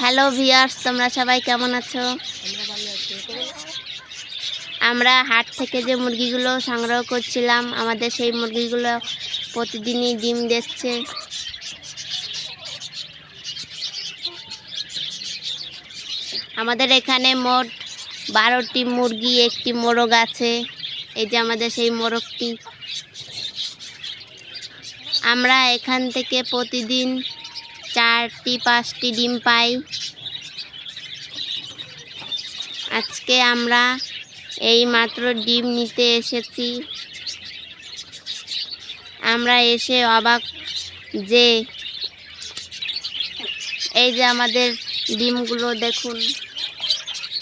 Hello viewers তোমরা সবাই কেমন আছো? আমরা হাট থেকে যে মুরগিগুলো সংগ্রহ করছিলাম, আমাদের সেই মুরগিগুলো প্রতিদিনই ডিম দিচ্ছে। আমাদের এখানে মোট বারোটি মুরগি, একটি মোরগ আছে। এই যে আমাদের সেই মোরগটি। আমরা এখান থেকে প্রতিদিন চারটি, পাঁচটি ডিম পাই। আজকে আমরা এই মাত্র ডিম নিতে এসেছি। আমরা এসে অবাক যে এই যে আমাদের ডিমগুলো দেখুন,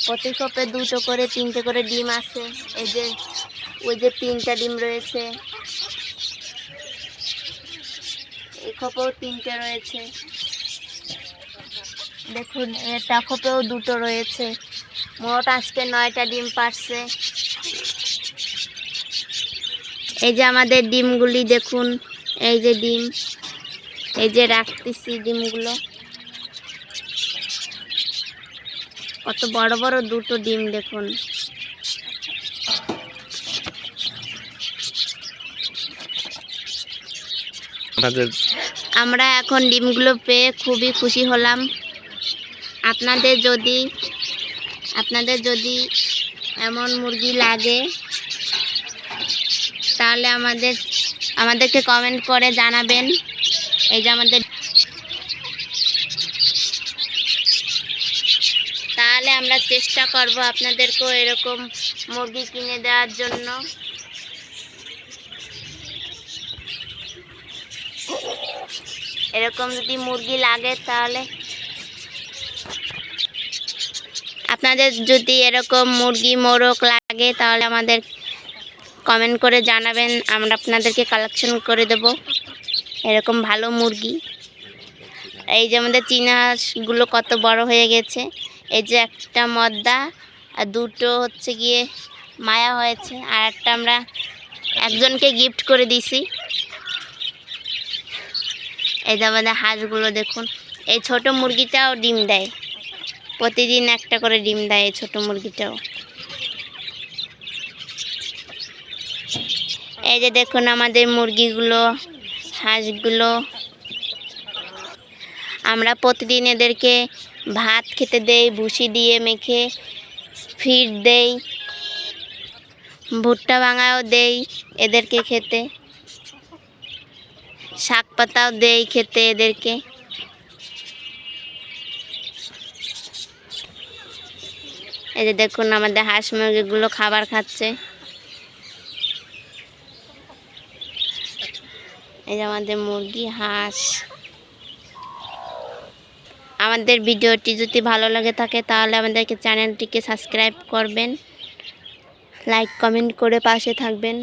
প্রতি খোপে দুটো করে, তিনটে করে ডিম আছে। এই যে, ওই যে তিনটা ডিম রয়েছে। এই খোপেও তিনটে রয়েছে। দেখুন এটা খোপেও দুটো রয়েছে। মোট আজকে নয়টা ডিম পারছে। এই যে আমাদের ডিমগুলি দেখুন, এই যে ডিম, এই যে রাখতেছি ডিমগুলো। কত বড় বড় দুটো ডিম দেখুন। আপনাদের আমরা এখন ডিমগুলো পেয়ে খুবই খুশি হলাম। আপনাদের যদি আপনাদের যদি এমন মুরগি লাগে, তাহলে আমাদের, আমাদেরকে কমেন্ট করে জানাবেন। এই যে আমাদের, তাহলে আমরা চেষ্টা করব আপনাদেরকেও এরকম মুরগি কিনে দেওয়ার জন্য। এরকম যদি মুরগি লাগে তাহলে। আপনাদের যদি এরকম মুরগি, মোরগ লাগে তাহলে আমাদের কমেন্ট করে জানাবেন। আমরা আপনাদেরকে কালেকশন করে দেব। এরকম ভালো মুরগি। এই যে আমাদের চীনা হাঁসগুলো কত বড় হয়ে গেছে। এই যে একটা মদ্দা আর দুটো হচ্ছে গিয়ে মায়া হয়েছে। আর একটা আমরা একজনকে গিফট করে দিছি। এই যে আমাদের হাঁসগুলো দেখুন, এই ছোট মুরগিটাও ডিম দেয়। প্রতিদিন একটা করে ডিম দেয় এই ছোট মুরগিটাও। এই যে দেখুন আমাদের মুরগিগুলো, হাঁসগুলো। আমরা প্রতিদিন এদেরকে ভাত খেতে দেই, ভুসি দিয়ে মেখে, ফিড দেই, ভুট্টা ভাঙাও দেই এদেরকে খেতে। শাক পাতাও দেই খেতে এদেরকে। এই যে দেখুন আমাদের হাঁস মুরগিগুলো খাবার খাচ্ছে। এই যে আমাদের মুরগি, হাঁস। আমাদের ভিডিওটি যদি ভালো লাগে থাকে তাহলে আমাদেরকে চ্যানেলটিকে সাবস্ক্রাইব করবেন। লাইক, কমেন্ট করে পাশে থাকবেন।